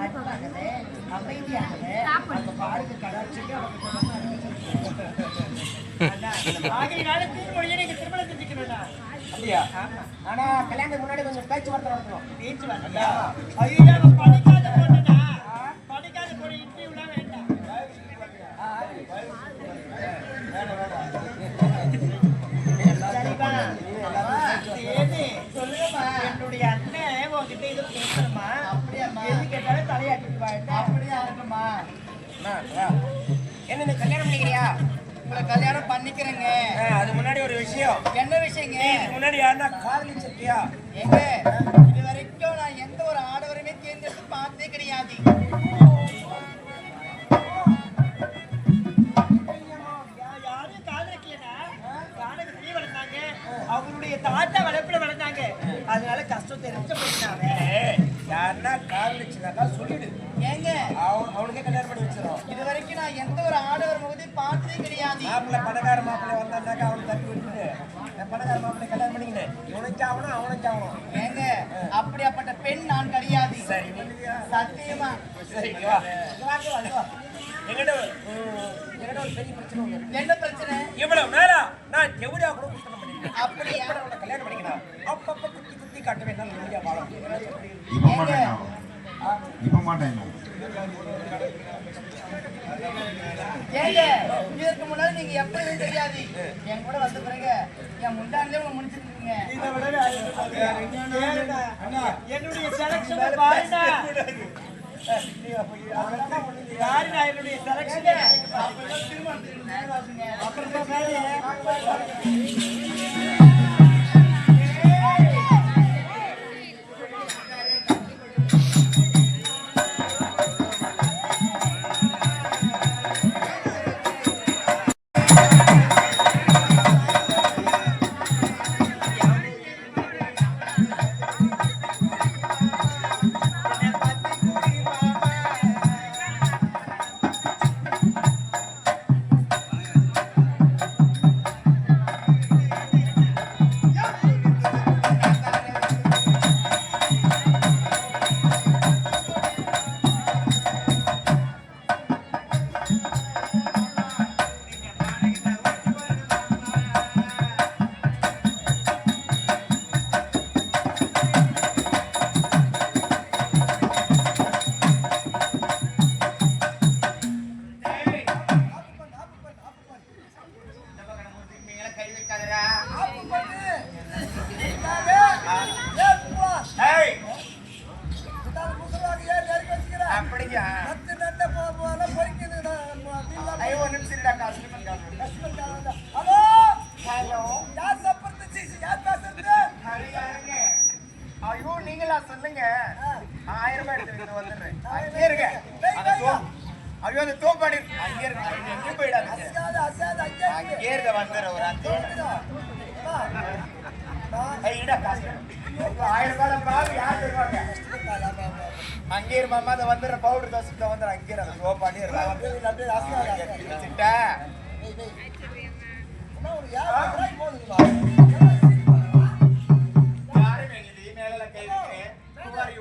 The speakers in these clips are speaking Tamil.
அன்பாகவே அமைதியாகவே அந்த பாருக்கு கடாட்சிக்கு ஆகையினால தீர்மொழியை நீங்க திருமணம் அப்படியா? ஆமா. ஆனா கல்யாணத்துக்கு முன்னாடி கொஞ்சம் பேச்சுவார்த்தை நடத்தணும். பேச்சு என்ன நீ கல்யாணம் பண்ணிக்கிறியா? உங்களை கல்யாணம் பண்ணிக்கிறேங்க. அது முன்னாடி ஒரு விஷயம். என்ன விஷயங்க? முன்னாடி யாருன்னா காதலிச்சிருக்கியா எங்க இது வரைக்கும் நான் எந்த ஒரு ஆடவருமே தேர்ந்தெடுத்து பார்த்தே கிடையாது. அவங்களுடைய தாத்தா வளர்ப்புல வளர்ந்தாங்க. அதனால கஷ்டம் தெரிஞ்ச யாருன்னா காதலிச்சுனாக்கா சொல்லிடு. ஏங்க? அவன் அவனுக்கே கல்யாணம் பண்ணி வச்சிடும் இது வரைக்கும் நான் எந்த ஒரு ஆடவர் முகத்தையும் பார்த்ததே கிடையாது. மாப்பிள்ளை பணக்கார மாப்பிள்ளை வந்தாண்டாக்கா அவனை தப்பி விட்டுட்டு பணக்கார மாப்பிள்ளை கல்யாணம் பண்ணிக்கினேன் இவனுக்கு ஆகணும் அவனுக்கு ஆகணும் ஏங்க அப்படியாப்பட்ட பெண் நான் கிடையாது. சரி சத்தியமா? சரி வா. என்கிட்ட ஒரு- ம், என்கிட்ட ஒரு பெரிய பிரச்சனை. என்ன பிரச்சனை? இவ்வளவு நேரம் நான் எவ்வளோ கூட இப்ப நான் உன்னை கல்யாணம் பண்ணிக்கிறேன் அப்பப்ப குத்தி குத்தி காட்டுவேன். முடியும். இப்ப மாட்டேன் இப்ப மாட்டேன் ஏங்க இதற்கு முன்னாடி நீங்க எப்படி தெரியாது. என் கூட வந்த பிறகு என் முண்டாண்டிலே உங்களை முடிச்சிருக்கீங்க. என்னுடைய செலக்ஷன் பாருடா. என்னுடைய செலக்ஷன். அப்புறமா ஆயிரம் ரூபாய் பாவு யார் தருவாங்க அங்கே இரு மாமா அதை வந்துடுற பவுடர் தோசை வந்துடுற அங்கே இரு, அந்த தோப்பாடி வச்சுட்டா யாரும் எங்க மேல கை வைக்கிறேன் குமாரி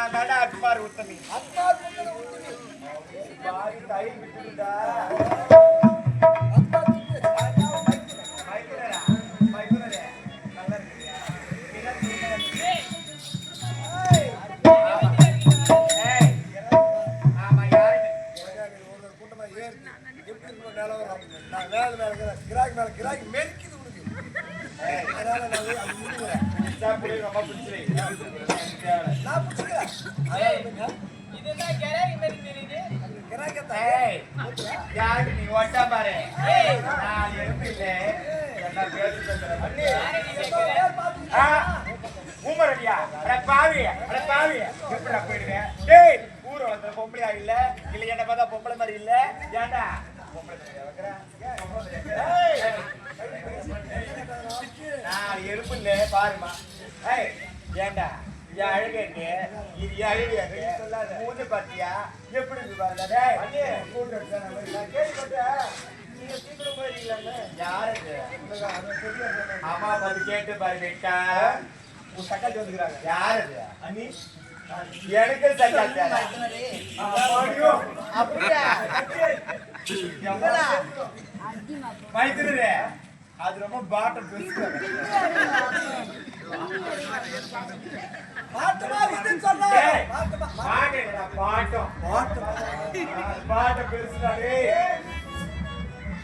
நான் தாண்டா அக்பார் உத்தமி. பாவி தயிர் விட்டுடுடா. மைக்குலரா? மைக்குலரே. நல்லா இருக்குறியா? ஏய். ஆமா, யாரு? ஏய். பிடிச்சா புடி, ஊமரடியா அட பாவி அட பாவி எப்படி போயிடுவேன் டேய் ஊர் வளர்த்த பொம்பளையா இல்ல இல்ல என்ன பார்த்தா பொம்பளை மாதிரி இல்ல ஏன்டா நான் எறும்பு இல்ல பாருமா ஏய் ஏன்டா இது இது மூஞ்ச பாத்தியா எப்படி பாருங்க அம்மா பார்த்து கேட்டு பாரு வெட்டா உன் சக்காச்சி வந்துக்கிறாங்க யாரு இது அண்ணி எனக்கு சக்காச்சி அப்படியா? மைத்துனரே அது ரொம்ப பாட்டம் பாட்டுமா? பாட்டம். பெருசுடா,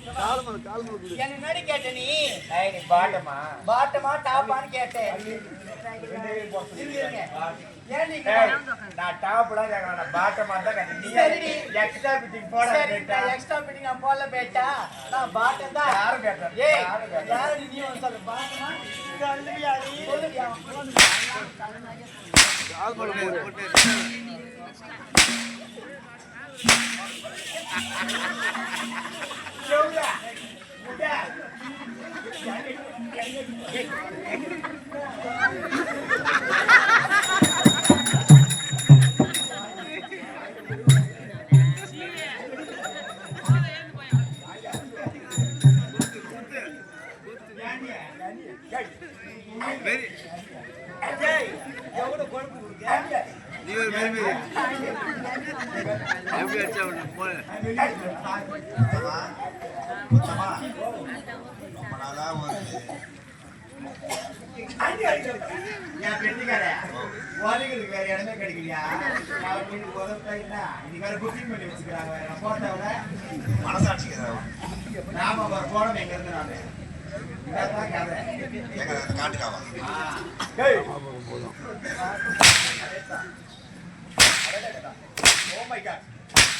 பாட்டு பாட்டு பாட்டு பாட்டு, பாட்டு. என்ன முன்னாடி கேட்ட நீ பாட்டமா பாட்டமா டாப்பான்னு கேட்டேன் நான் டாப்லாம் கேட்கறேன், பாட்டமா தான். நீ extra fitting போட சரி, கேட்டா. நான் போடல பேட்டா. நான் பாட்டன் தான். யாரு கேட்டா? ஏய், யாரு கேட்டா? யாரு நீ வந்து சொல்லு, பாட்டனா? சொல்லுவியா நீ? சொல்லுடியா. சொல்லுடா. உதைக்கிறதுக்கு வேற இடமே கிடைக்கலையா? இன்னைக்கு வேற booking பண்ணி வச்சுக்கிறாங்க வேற. நான் போட்டவன, மனசாட்சிக்கு நாம வர போனோம் எங்க இருந்து நானு. இதான் கதை. காட்டுக்காவா போதும் Oh my God. யா, தம்பி. ஓ, தம்பியா. ஓ. நல்லா அடியா. கால் மேலே போடு போடு ஏய், ஏன் இது பேசுன? உன் கால்ல வச்சுனாங்க. நம்மள கால் வச்சு. கால் மேலே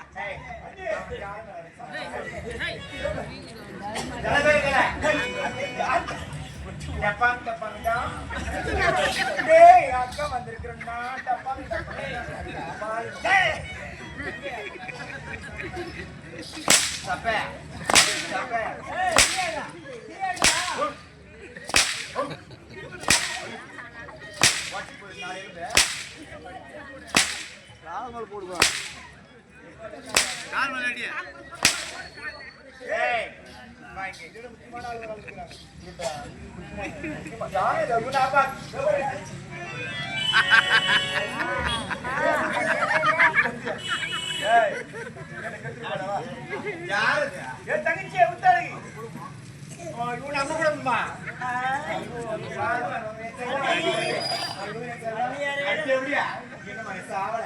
ஜலபேகல. டப்பாங் டப்பாங்கடா. டேய், அக்கா வந்திருக்கிறேன்டா. டப்பாங் டப்பாங். டேய். தங்கச்சியை. ஓ, இவன் நம்ம சாவல.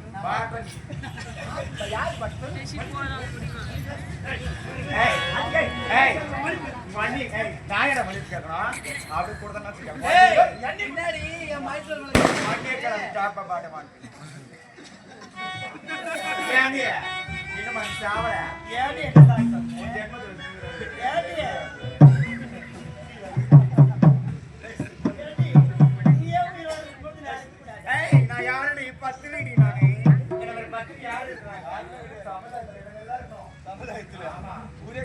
பண்ணிட்டு. ஏய், நீ என்ன கேட்கணும்? அப்படி என் பாட்ட மாட்டேன். இன்னும் சாவல? ஏன்னு என்ன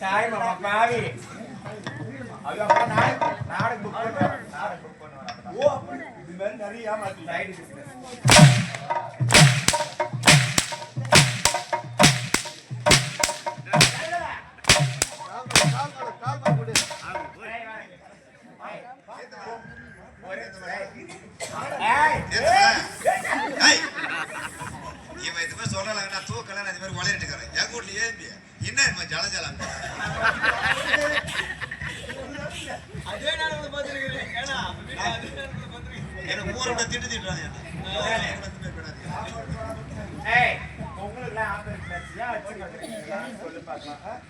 தாய் மாமா பாவி. ஐயோ அப்ப நாளைக்கு நாளைக்கு புக் பண்ணுவேன் நாளைக்கு புக் பண்ணுவேன் ஓ இது மாதிரி நிறைய ஏமாத்தி சைடு பிசினஸ் இவன் இது மாதிரி சொல்லலாம் நான் தூக்கல அது மாதிரி வளையிட்டு இருக்கிறேன் என் வீட்ல என்ன இவன் ஜல ஜலம் எனக்கு ஊரை விட திட்டு திட்டுறாங்க?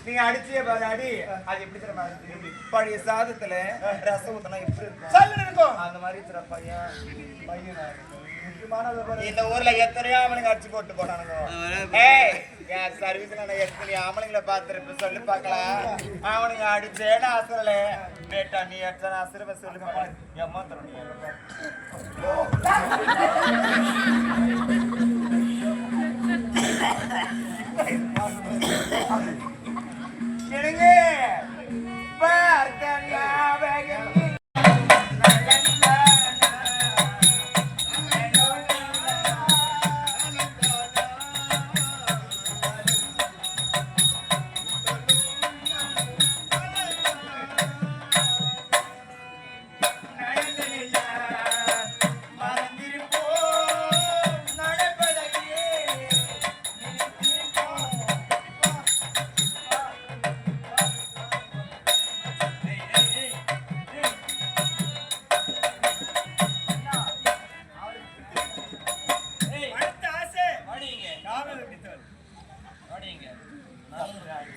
நீங்க அடிச்சே பாரு அடி அது எப்படி தெரியுமா இருக்கு? பழைய சாதத்துல ரசம் ஊத்தினா எப்படி இருக்கும்? அந்த மாதிரி பையன் பையனா. இந்த ஊர்ல எத்தனையோ ஆம்பளைங்க அடிச்சு போட்டு போனானுங்க. சர்வீஸ்ல நான் எத்தனை ஆம்பளைங்களை பார்த்திருப்பேன் சொல்லு பார்க்கலாம் அவனுங்க அடிச்சேன்னு அசரல பேட்டா நீ அடிச்சா அசுரவை சொல்லுங்க எம்மா தரணும் கிழங்கு பார்த்த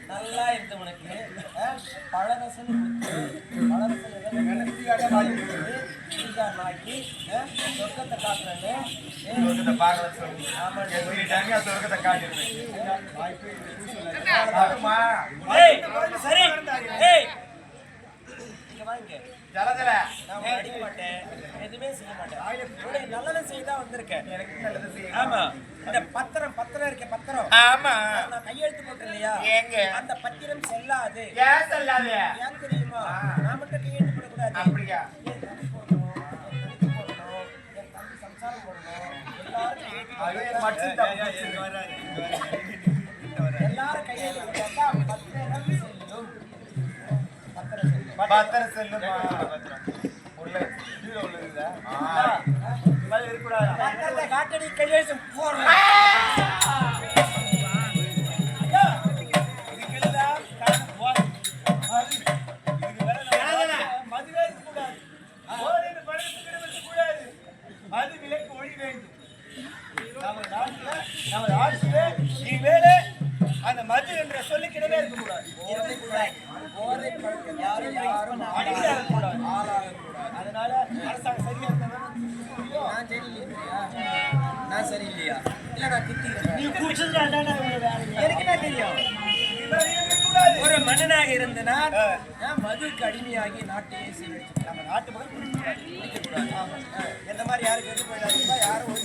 நல்லா இருக்கு உனக்கு. பழரசன் பழரசன் சொர்க்கத்தை காட்டுறேன்னு சொர்க்கத்தை. ஏய், சரி. இங்க வாங்க. நான் அடிக்க மாட்டேன். எதுவுமே செய்ய மாட்டேன். உன்னை நல்லதை வந்திருக்கேன். எனக்கு நல்லது செய்யுங்க. ஆமா. இந்த பத்திரம் பத்திரம் இருக்க பத்திரம். ஆமா. நான் கையெழுத்து போட்டேன் இல்லையா? அந்த பத்திரம் செல்லாது. ஏன் சொல்லாத? ஏன் தெரியுமா. நான் மட்டும் கையெழுத்து போடக்கூடாது. அப்படியா? என் பத்திரம் செல்லும். உள்ள கீழே உள்ளதுல? காட்டடி கையெழுத்து போடுறேன் எனக்கு என்ன தெரியும்? ஒரு மன்னனாக இருந்த நான் நான் மதுக்கு அடிமையாகி நாட்டையே சீரழிச்சு நம்ம நாட்டு மக்கள் என்ன மாதிரி யாரும் கெட்டு போயிடாதீங்க யாரும் ஒரு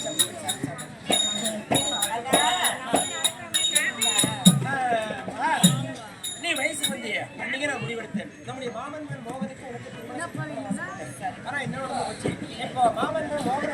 நீ வயசு வந்திய. அன்னைக்கு நான் முடிவெடுத்தேன். நம்முடைய மாமன்கள் மோகனுக்கு உனக்கு திருமணம். ஆனா என்னோட போச்சு? இப்போ மாமன்கள் மோகனை